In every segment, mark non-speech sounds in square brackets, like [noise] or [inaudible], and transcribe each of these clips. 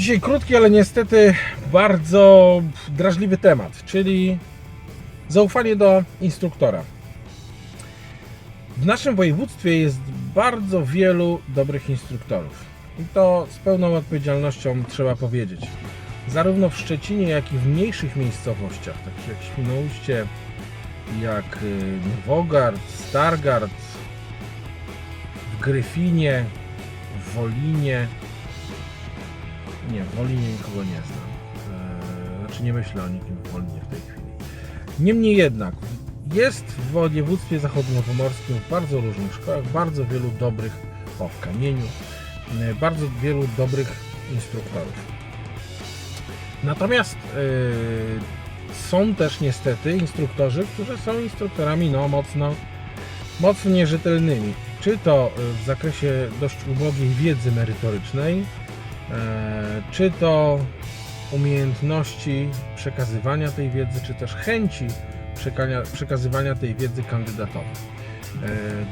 Dzisiaj krótki, ale niestety bardzo drażliwy temat, czyli zaufanie do instruktora. W naszym województwie jest bardzo wielu dobrych instruktorów. I to z pełną odpowiedzialnością trzeba powiedzieć. Zarówno w Szczecinie, jak i w mniejszych miejscowościach, takich jak Świnoujście, jak y, Nowogard, Stargard, w Gryfinie, w Wolinie. Nie, w Wolinie nikogo nie znam. Eee, Znaczy nie myślę o nikim w Wolinie w tej chwili. Niemniej jednak jest w województwie zachodniopomorskim w bardzo różnych szkołach bardzo wielu dobrych, o w kamieniu, e, bardzo wielu dobrych instruktorów. Natomiast e, są też niestety instruktorzy, którzy są instruktorami no, mocno, mocno nierzetelnymi. Czy to e, w zakresie dość ubogiej wiedzy merytorycznej, e, czy to umiejętności przekazywania tej wiedzy, czy też chęci przekazywania tej wiedzy kandydatowi. E,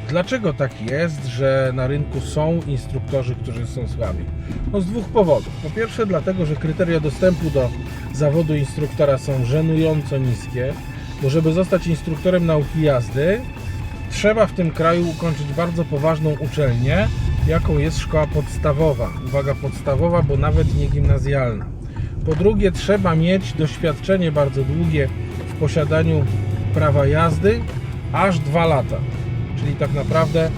Dlaczego tak jest, że na rynku są instruktorzy, którzy są słabi? No z dwóch powodów. Po pierwsze dlatego, że kryteria dostępu do zawodu instruktora są żenująco niskie, bo żeby zostać instruktorem nauki jazdy, trzeba w tym kraju ukończyć bardzo poważną uczelnię, jaką jest szkoła podstawowa. Uwaga, podstawowa, bo nawet nie gimnazjalna. Po drugie, trzeba mieć doświadczenie bardzo długie w posiadaniu prawa jazdy, aż dwa lata. Czyli tak naprawdę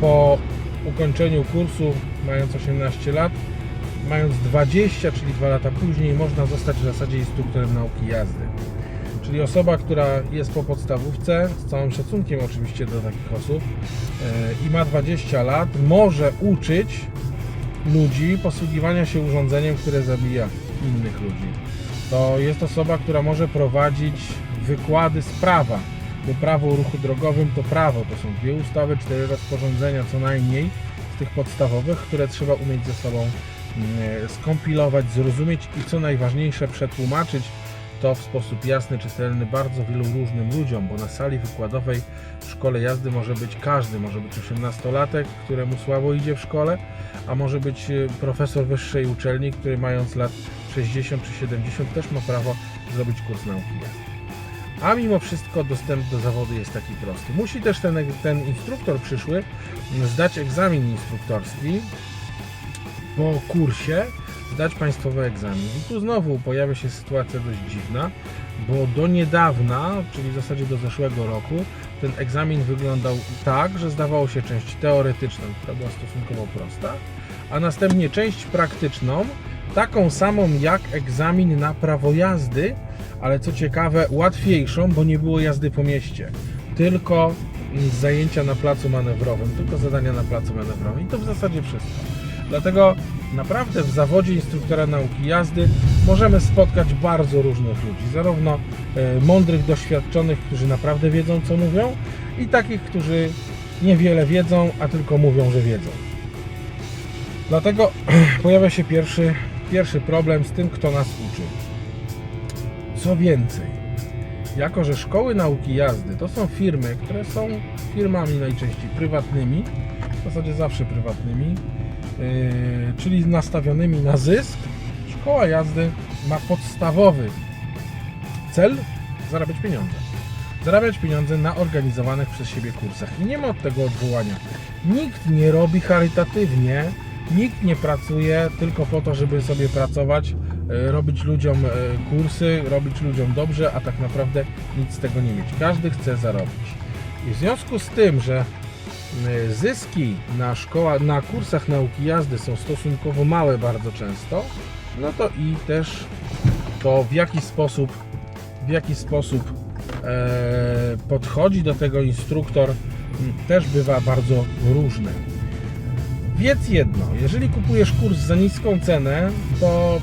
po ukończeniu kursu, mając 18 lat, mając 20, czyli dwa lata później, można zostać w zasadzie instruktorem nauki jazdy. Czyli osoba, która jest po podstawówce, z całym szacunkiem oczywiście do takich osób, e, i ma 20 lat, może uczyć ludzi posługiwania się urządzeniem, które zabija innych ludzi. To jest osoba, która może prowadzić wykłady z prawa, bo prawo o ruchu drogowym to prawo, to są dwie ustawy, cztery rozporządzenia co najmniej z tych podstawowych, które trzeba umieć ze sobą mm, skompilować, zrozumieć i co najważniejsze przetłumaczyć to w sposób jasny, czytelny bardzo wielu różnym ludziom, bo na sali wykładowej w szkole jazdy może być każdy, może być 18-latek, któremu słabo idzie w szkole, a może być e, profesor wyższej uczelni, który mając lat 60 czy 70 też ma prawo zrobić kurs nauki jazdy. A mimo wszystko dostęp do zawodu jest taki prosty. Musi też ten, ten instruktor przyszły zdać egzamin instruktorski po kursie, zdać państwowy egzamin. I tu znowu pojawia się sytuacja dość dziwna, bo do niedawna, czyli w zasadzie do zeszłego roku, ten egzamin wyglądał tak, że zdawało się część teoretyczną, która była stosunkowo prosta, a następnie część praktyczną, taką samą jak egzamin na prawo jazdy, ale co ciekawe, łatwiejszą, bo nie było jazdy po mieście, tylko zajęcia na placu manewrowym, tylko zadania na placu manewrowym. I to w zasadzie wszystko. Dlatego naprawdę w zawodzie instruktora nauki jazdy możemy spotkać bardzo różnych ludzi, zarówno e, mądrych, doświadczonych, którzy naprawdę wiedzą, co mówią, i takich, którzy niewiele wiedzą, a tylko mówią, że wiedzą. Dlatego [clears throat] pojawia się pierwszy, pierwszy problem z tym, kto nas uczy. Co więcej, jako że szkoły nauki jazdy to są firmy, które są firmami najczęściej prywatnymi, w zasadzie zawsze prywatnymi, czyli nastawionymi na zysk, szkoła jazdy ma podstawowy cel zarabiać pieniądze. Zarabiać pieniądze na organizowanych przez siebie kursach. I nie ma od tego odwołania. Nikt nie robi charytatywnie, nikt nie pracuje tylko po to, żeby sobie pracować, e, robić ludziom e, kursy, robić ludziom dobrze, a tak naprawdę nic z tego nie mieć. Każdy chce zarobić. I w związku z tym, że e, zyski na, szkoła, na kursach nauki jazdy są stosunkowo małe bardzo często, no to i też to w jaki sposób, w jaki sposób e, podchodzi do tego instruktor też bywa bardzo różne. Wiedz jedno, jeżeli kupujesz kurs za niską cenę, to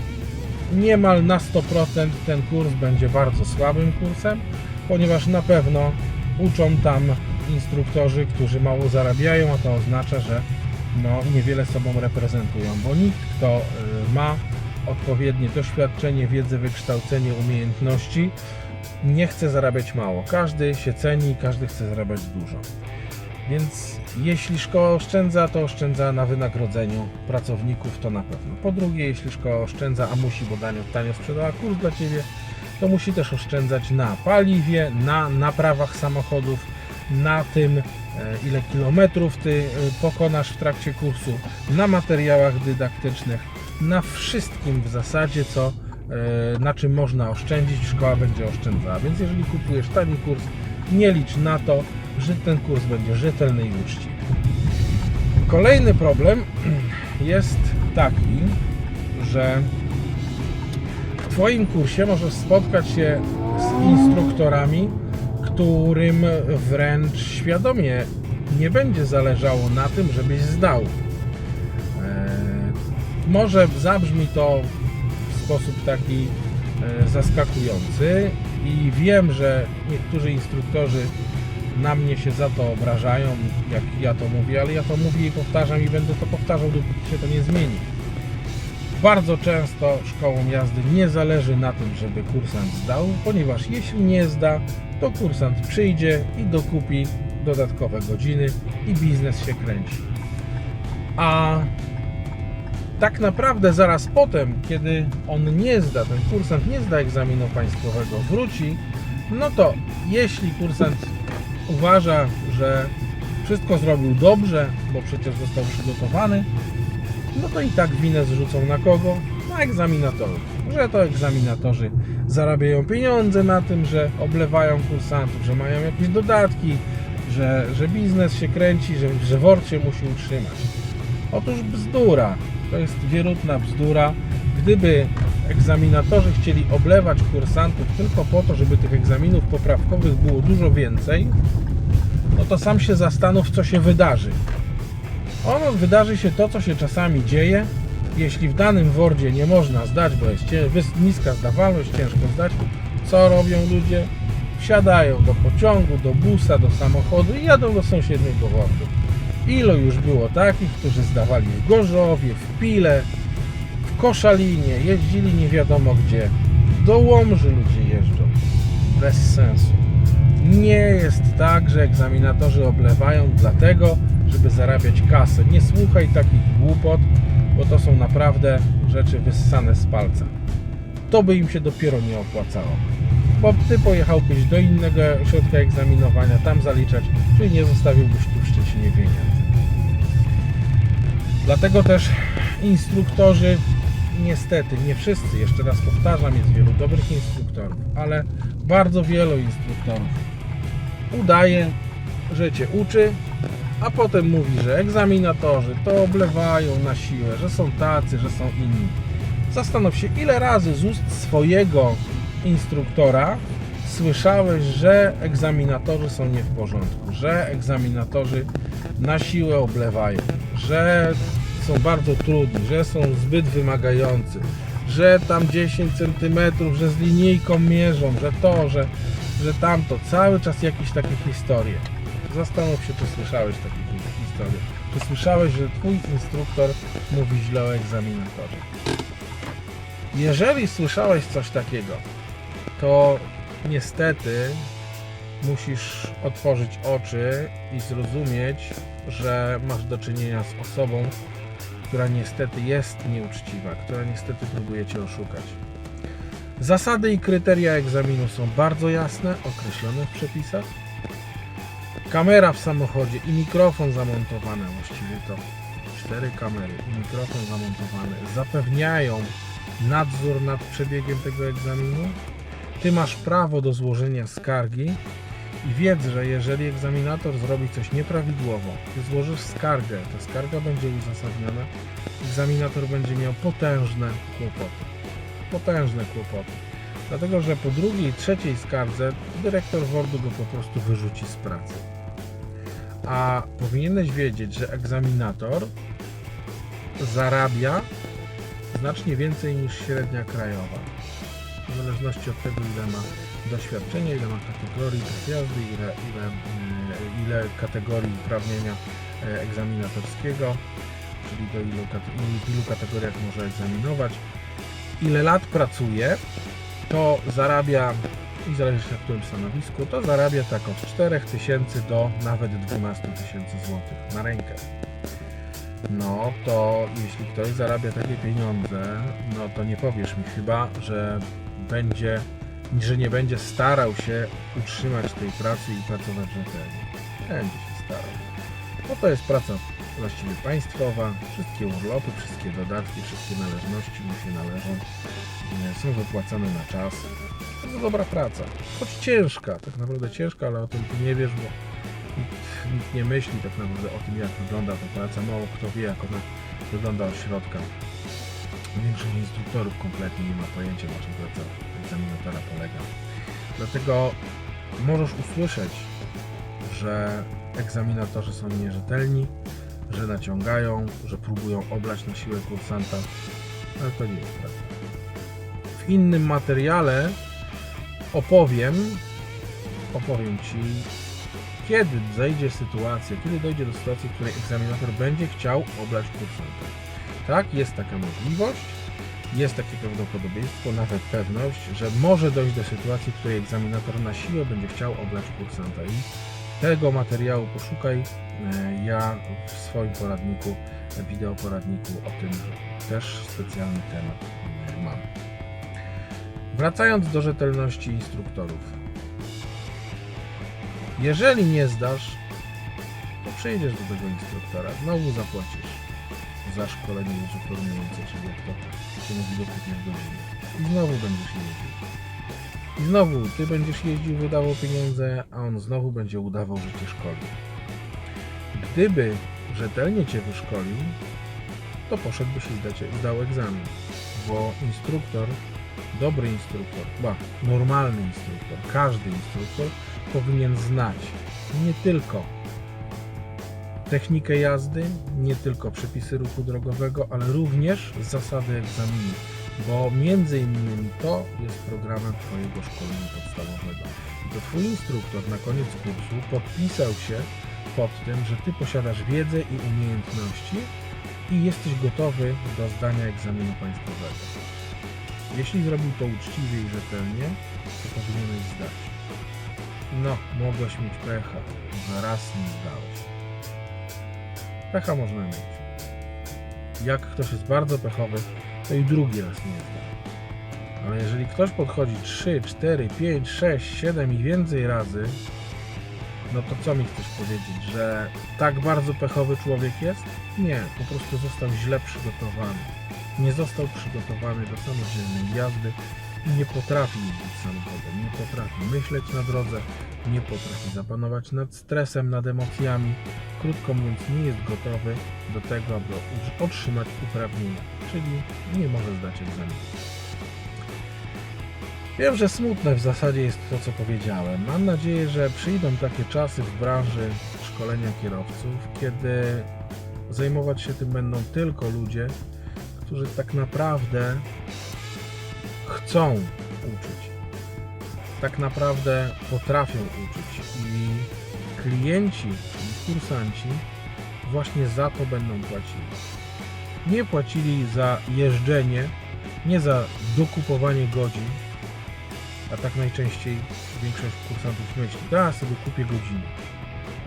niemal na 100% ten kurs będzie bardzo słabym kursem, ponieważ na pewno uczą tam instruktorzy, którzy mało zarabiają, a to oznacza, że no, niewiele sobą reprezentują, bo nikt, kto y, ma odpowiednie doświadczenie, wiedzę, wykształcenie, umiejętności, nie chce zarabiać mało. Każdy się ceni, każdy chce zarabiać dużo. Więc jeśli szkoła oszczędza, to oszczędza na wynagrodzeniu pracowników, to na pewno. Po drugie, jeśli szkoła oszczędza, a musi, bo tanio, tanio sprzedała kurs dla Ciebie, to musi też oszczędzać na paliwie, na naprawach samochodów, na tym, e, ile kilometrów Ty e, pokonasz w trakcie kursu, na materiałach dydaktycznych, na wszystkim w zasadzie, co, e, na czym można oszczędzić, szkoła będzie oszczędzała. Więc jeżeli kupujesz tani kurs, nie licz na to, że ten kurs będzie rzetelny i uczciwy. Kolejny problem [clears throat] jest taki, że w Twoim kursie możesz spotkać się z instruktorami, którym wręcz świadomie nie będzie zależało na tym, żebyś zdał. Eee, Może zabrzmi to w sposób taki e, zaskakujący i wiem, że niektórzy instruktorzy na mnie się za to obrażają, jak ja to mówię, ale ja to mówię i powtarzam i będę to powtarzał, dopóki się to nie zmieni. Bardzo często szkołom jazdy nie zależy na tym, żeby kursant zdał, ponieważ jeśli nie zda, to kursant przyjdzie i dokupi dodatkowe godziny i biznes się kręci. A tak naprawdę zaraz potem, kiedy on nie zda, ten kursant nie zda egzaminu państwowego, wróci, no to jeśli kursant uważa, że wszystko zrobił dobrze, bo przecież został przygotowany, no to i tak winę zrzucą na kogo? Na egzaminatorów. Że to egzaminatorzy zarabiają pieniądze na tym, że oblewają kursantów, że mają jakieś dodatki, że, że biznes się kręci, że, że WORD się musi utrzymać. Otóż bzdura. To jest wierutna bzdura. Gdyby egzaminatorzy chcieli oblewać kursantów tylko po to, żeby tych egzaminów poprawkowych było dużo więcej, no to sam się zastanów, co się wydarzy. Ono wydarzy się to, co się czasami dzieje. Jeśli w danym wordzie nie można zdać, bo jest niska zdawalność, ciężko zdać, co robią ludzie? Wsiadają do pociągu, do busa, do samochodu i jadą do sąsiedniego wordu. Ilu już było takich, którzy zdawali w Gorzowie, w Pile, w Koszalinie, jeździli nie wiadomo gdzie. Do Łomży ludzie jeżdżą. Bez sensu. Nie jest tak, że egzaminatorzy oblewają dlatego, żeby zarabiać kasę. Nie słuchaj takich głupot, bo to są naprawdę rzeczy wyssane z palca. To by im się dopiero nie opłacało. Bo ty pojechałbyś do innego ośrodka egzaminowania, tam zaliczać, czyli nie zostawiłbyś tu w Szczecinie pieniędzy. Dlatego też instruktorzy, niestety, nie wszyscy, jeszcze raz powtarzam, jest wielu dobrych instruktorów, ale bardzo wielu instruktorów udaje, że cię uczy, a potem mówi, że egzaminatorzy to oblewają na siłę, że są tacy, że są inni. Zastanów się, ile razy z ust swojego instruktora słyszałeś, że egzaminatorzy są nie w porządku, że egzaminatorzy na siłę oblewają, że są bardzo trudni, że są zbyt wymagający, że tam 10 cm, że z linijką mierzą, że to, że, że tamto. Cały czas jakieś takie historie. Zastanów się, czy słyszałeś takie hi- historie. Czy słyszałeś, że twój instruktor mówi źle o egzaminatorze? Jeżeli słyszałeś coś takiego, to niestety musisz otworzyć oczy i zrozumieć, że masz do czynienia z osobą, która niestety jest nieuczciwa, która niestety próbuje cię oszukać. Zasady i kryteria egzaminu są bardzo jasne, określone w przepisach. Kamera w samochodzie i mikrofon zamontowane, właściwie to cztery kamery i mikrofon zamontowany zapewniają nadzór nad przebiegiem tego egzaminu. Ty masz prawo do złożenia skargi i wiedz, że jeżeli egzaminator zrobi coś nieprawidłowo, ty złożysz skargę, ta skarga będzie uzasadniona, egzaminator będzie miał potężne kłopoty. Potężne kłopoty. Dlatego, że po drugiej, trzeciej skardze dyrektor WORD-u go po prostu wyrzuci z pracy. A powinieneś wiedzieć, że egzaminator zarabia znacznie więcej niż średnia krajowa. W zależności od tego, ile ma doświadczenia, ile ma kategorii jazdy, ile, ile, mm, ile kategorii uprawnienia e, egzaminatorskiego, czyli do ilu, w ilu kategoriach może egzaminować, ile lat pracuje, to zarabia i zależy na którym stanowisku, to zarabia tak od 4000 do nawet 12 tysięcy złotych na rękę. No to jeśli ktoś zarabia takie pieniądze, no to nie powiesz mi chyba, że będzie, że nie będzie starał się utrzymać tej pracy i pracować rzetelnie. Będzie się starał. No to jest praca właściwie państwowa, wszystkie urlopy, wszystkie dodatki, wszystkie należności mu się należą, są wypłacane na czas. To dobra praca, choć ciężka, tak naprawdę ciężka, ale o tym ty nie wiesz, bo nikt, nikt nie myśli tak naprawdę o tym, jak wygląda ta praca. Mało kto wie, jak ona wygląda od środka. Większość instruktorów kompletnie nie ma pojęcia, na czym praca egzaminatora polega. Dlatego możesz usłyszeć, że egzaminatorzy są nierzetelni, że naciągają, że próbują oblać na siłę kursanta, ale to nie jest prawda. W innym materiale opowiem, opowiem Ci, kiedy zajdzie sytuacja, kiedy dojdzie do sytuacji, w której egzaminator będzie chciał oblać kursanta. Tak, jest taka możliwość, jest takie prawdopodobieństwo, nawet pewność, że może dojść do sytuacji, w której egzaminator na siłę będzie chciał oblać kursanta i tego materiału poszukaj. E, Ja w swoim poradniku, wideo poradniku o tym też specjalny temat e, mam. Wracając do rzetelności instruktorów. Jeżeli nie zdasz, to przyjdziesz do tego instruktora, znowu zapłacisz za szkolenie uzupełniające, czyli jak to się mówi do kupić godziny. I znowu będziesz jeździł. I znowu ty będziesz jeździł, wydawał pieniądze, a on znowu będzie udawał, że cię szkoli. Gdyby rzetelnie cię wyszkolił, to poszedłbyś i zdał egzamin. Bo instruktor, dobry instruktor, ba, normalny instruktor, każdy instruktor powinien znać nie tylko technikę jazdy, nie tylko przepisy ruchu drogowego, ale również zasady egzaminu, bo między innymi to jest programem Twojego szkolenia podstawowego. I to Twój instruktor na koniec kursu podpisał się pod tym, że Ty posiadasz wiedzę i umiejętności i jesteś gotowy do zdania egzaminu państwowego. Jeśli zrobił to uczciwie i rzetelnie, to powinieneś zdać. No, mogłeś mieć pecha, że raz nie zdałeś. Pecha można mieć. Jak ktoś jest bardzo pechowy, to i drugi raz nie zda. Ale jeżeli ktoś podchodzi 3, 4, 5, 6, 7 i więcej razy, no to co mi chcesz powiedzieć, że tak bardzo pechowy człowiek jest? Nie, po prostu został źle przygotowany. Nie został przygotowany do samodzielnej jazdy i nie potrafi jeździć samochodem, nie potrafi myśleć na drodze, nie potrafi zapanować nad stresem, nad emocjami. Krótko mówiąc, nie jest gotowy do tego, aby otrzymać uprawnienia, czyli nie może zdać egzaminu. Wiem, że smutne w zasadzie jest to, co powiedziałem. Mam nadzieję, że przyjdą takie czasy w branży szkolenia kierowców, kiedy zajmować się tym będą tylko ludzie, którzy tak naprawdę chcą uczyć. Tak naprawdę potrafią uczyć i klienci, kursanci właśnie za to będą płacili. Nie płacili za jeżdżenie, nie za dokupowanie godzin, a tak najczęściej większość kursantów myśli, da sobie kupię godzinę.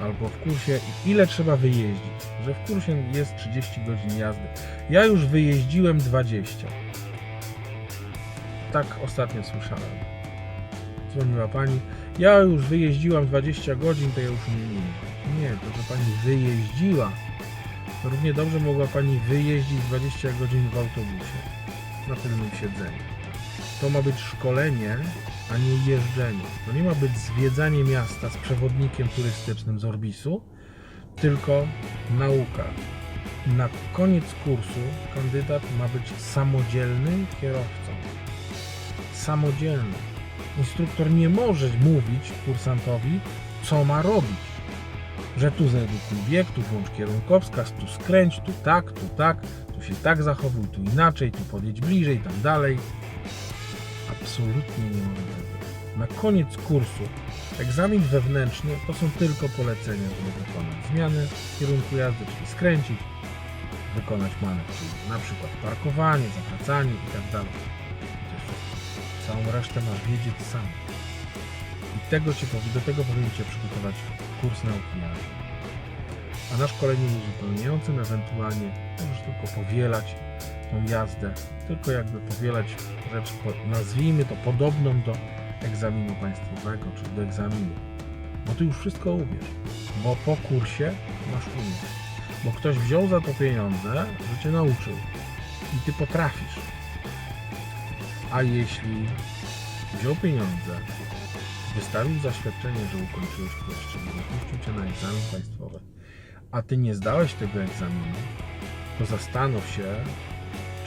Albo w kursie, ile trzeba wyjeździć, że w kursie jest 30 godzin jazdy. Ja już wyjeździłem 20. Tak ostatnio słyszałem. Dzwoniła pani. Ja już wyjeździłam 20 godzin, to ja już jeździć. Nie, to że pani wyjeździła, równie dobrze mogła pani wyjeździć 20 godzin w autobusie na tylnym siedzeniu. To ma być szkolenie, a nie jeżdżenie. To nie ma być zwiedzanie miasta z przewodnikiem turystycznym z Orbisu, tylko nauka. Na koniec kursu kandydat ma być samodzielnym kierowcą. Samodzielny. Instruktor nie może mówić kursantowi, co ma robić. Że tu zredukuj bieg, tu włącz kierunkowskaz, tu skręć, tu tak, tu tak, tu się tak zachowuj, tu inaczej, tu podjedź bliżej, tam dalej. Absolutnie nie może tego. Na koniec kursu egzamin wewnętrzny to są tylko polecenia, żeby wykonać zmiany w kierunku jazdy, czyli skręcić, wykonać manewr, czyli na przykład parkowanie, zawracanie i tak. Całą resztę masz wiedzieć sam. tego cię, do tego powinien Cię przygotować kurs nauki jazdy. A na szkoleniu uzupełniającym ewentualnie możesz tylko powielać tą jazdę, tylko jakby powielać rzecz, nazwijmy to podobną do egzaminu państwowego, czy do egzaminu. Bo Ty już wszystko umiesz, bo po kursie masz umieć. Bo ktoś wziął za to pieniądze, że Cię nauczył i Ty potrafisz. A jeśli wziął pieniądze, wystawił zaświadczenie, że ukończyłeś kurs, czyli dopuścił Cię na egzamin państwowy, a Ty nie zdałeś tego egzaminu, to zastanów się,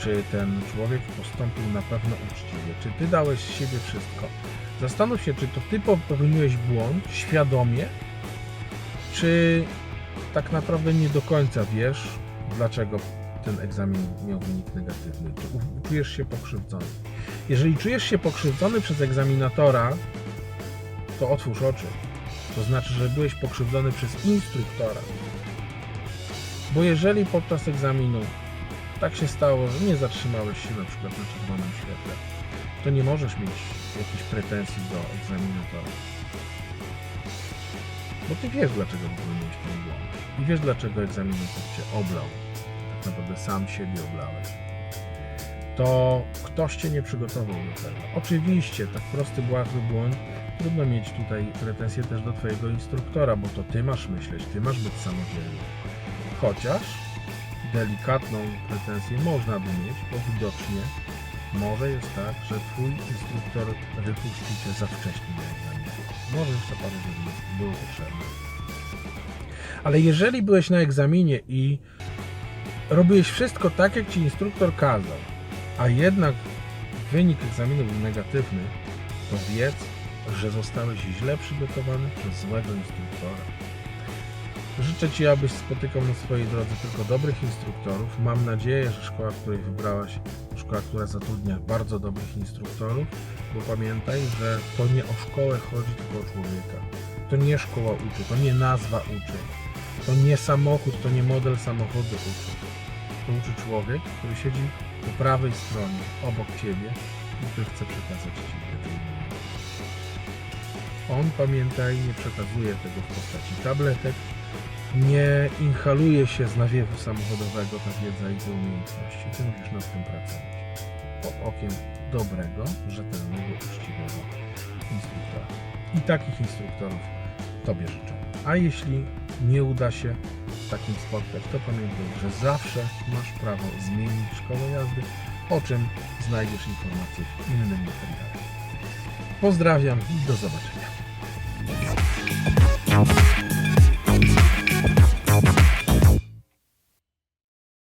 czy ten człowiek postąpił na pewno uczciwie, czy Ty dałeś z siebie wszystko. Zastanów się, czy to Ty popełniłeś błąd świadomie, czy tak naprawdę nie do końca wiesz, dlaczego ten egzamin miał wynik negatywny. Czy czujesz się pokrzywdzony. Jeżeli czujesz się pokrzywdzony przez egzaminatora, to otwórz oczy. To znaczy, że byłeś pokrzywdzony przez instruktora. Bo jeżeli podczas egzaminu tak się stało, że nie zatrzymałeś się na przykład na czerwonym świetle, to nie możesz mieć jakichś pretensji do egzaminatora. Bo ty wiesz, dlaczego popełniłeś ten błąd. I wiesz, dlaczego egzaminator cię oblał. Tak naprawdę sam siebie oblałeś. To ktoś cię nie przygotował do tego. Oczywiście, tak prosty, błahy błąd, trudno mieć tutaj pretensje też do twojego instruktora, bo to ty masz myśleć, ty masz być samodzielny. Chociaż delikatną pretensję można by mieć, bo widocznie może jest tak, że twój instruktor wypuścił cię za wcześnie na egzamin. Może jeszcze parę godzin było potrzebne. Ale jeżeli byłeś na egzaminie i robiłeś wszystko tak, jak ci instruktor kazał, a jednak wynik egzaminu był negatywny, to wiedz, że zostałeś źle przygotowany przez złego instruktora. Życzę Ci, abyś spotykał na swojej drodze tylko dobrych instruktorów. Mam nadzieję, że szkoła, której wybrałaś, szkoła, która zatrudnia bardzo dobrych instruktorów, bo pamiętaj, że to nie o szkołę chodzi, tylko o człowieka. To nie szkoła uczy, to nie nazwa uczy, to nie samochód, to nie model samochodu uczy. To uczy człowiek, który siedzi po prawej stronie, obok Ciebie i który chce przekazać Ci. On, pamiętaj, nie przekazuje tego w postaci tabletek, nie inhaluje się z nawiewu samochodowego ta wiedza i te umiejętności. Ty musisz nad tym pracować. Pod okiem dobrego, rzetelnego, uczciwego instruktora. I takich instruktorów Tobie życzę. A jeśli nie uda się takim spotkać, to pamiętaj, że zawsze masz prawo zmienić szkołę jazdy, o czym znajdziesz informacje w innym materiale. Pozdrawiam i do zobaczenia.